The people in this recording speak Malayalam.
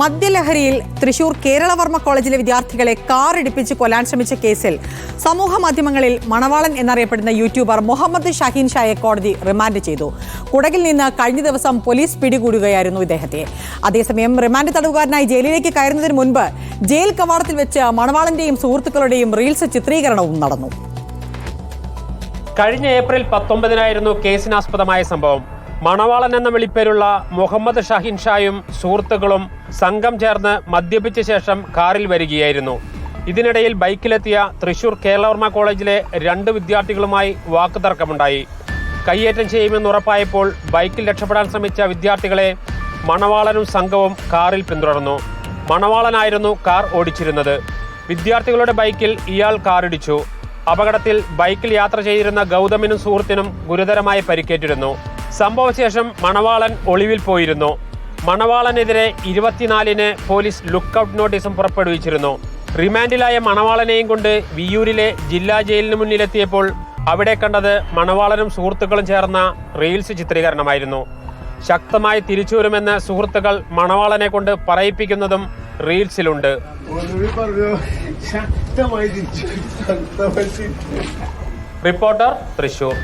മദ്യലഹരിയിൽ തൃശൂർ കേരളവർമ്മ കോളേജിലെ വിദ്യാർത്ഥികളെ കാർ ഇടിപ്പിച്ച് കൊല്ലാൻ ശ്രമിച്ച കേസിൽ സമൂഹ മാധ്യമങ്ങളിൽ മണവാളൻ എന്നറിയപ്പെടുന്ന യൂട്യൂബർ മുഹമ്മദ് ഷഹീൻ ഷായെ കോടതി റിമാൻഡ് ചെയ്തു. കുടകിൽ നിന്ന് കഴിഞ്ഞ ദിവസം പോലീസ് പിടികൂടുകയായിരുന്നു ഇദ്ദേഹത്തെ. അതേസമയം റിമാൻഡ് തടവുകാരനായി ജയിലിലേക്ക് കയറുന്നതിന് മുൻപ് ജയിൽ കവാടത്തിൽ വെച്ച് മണവാളന്റെയും സുഹൃത്തുക്കളുടെയും റീൽസ് ചിത്രീകരണവും നടന്നു. കഴിഞ്ഞ ഏപ്രിൽ പത്തൊമ്പതിനായിരുന്നു കേസിനാസ്പദമായ സംഭവം. മണവാളൻ എന്ന വിളിപ്പേരുള്ള മുഹമ്മദ് ഷാഹിൻ ഷായും സുഹൃത്തുക്കളും സംഘം ചേർന്ന് മദ്യപിച്ച ശേഷം കാറിൽ വരികയായിരുന്നു. ഇതിനിടയിൽ ബൈക്കിലെത്തിയ തൃശൂർ കേരളവർമ്മ കോളേജിലെ രണ്ട് വിദ്യാർത്ഥികളുമായി വാക്കുതർക്കമുണ്ടായി. കയ്യേറ്റം ചെയ്യുമെന്ന് ഉറപ്പായപ്പോൾ ബൈക്കിൽ രക്ഷപ്പെടാൻ ശ്രമിച്ച വിദ്യാർത്ഥികളെ മണവാളനും സംഘവും കാറിൽ പിന്തുടർന്നു. മണവാളനായിരുന്നു കാർ ഓടിച്ചിരുന്നത്. വിദ്യാർത്ഥികളുടെ ബൈക്കിൽ ഇയാൾ കാറിടിച്ചു. അപകടത്തിൽ ബൈക്കിൽ യാത്ര ചെയ്തിരുന്ന ഗൗതമിനും സുഹൃത്തിനും ഗുരുതരമായി പരിക്കേറ്റിരുന്നു. സംഭവശേഷം മണവാളൻ ഒളിവിൽ പോയിരുന്നു. മണവാളനെതിരെ ഇരുപത്തിനാലിന് പോലീസ് ലുക്കൌട്ട് നോട്ടീസും പുറപ്പെടുവിച്ചിരുന്നു. റിമാൻഡിലായ മണവാളനെയും കൊണ്ട് വിയൂരിലെ ജില്ലാ ജയിലിന് മുന്നിലെത്തിയപ്പോൾ അവിടെ കണ്ടത് മണവാളനും സുഹൃത്തുക്കളും ചേർന്ന റീൽസ് ചിത്രീകരണമായിരുന്നു. ശക്തമായി തിരിച്ചുവരുമെന്ന് സുഹൃത്തുക്കൾ മണവാളനെ കൊണ്ട് പറയിപ്പിക്കുന്നതും റീൽസിലുണ്ട്. റിപ്പോർട്ടർ തൃശൂർ.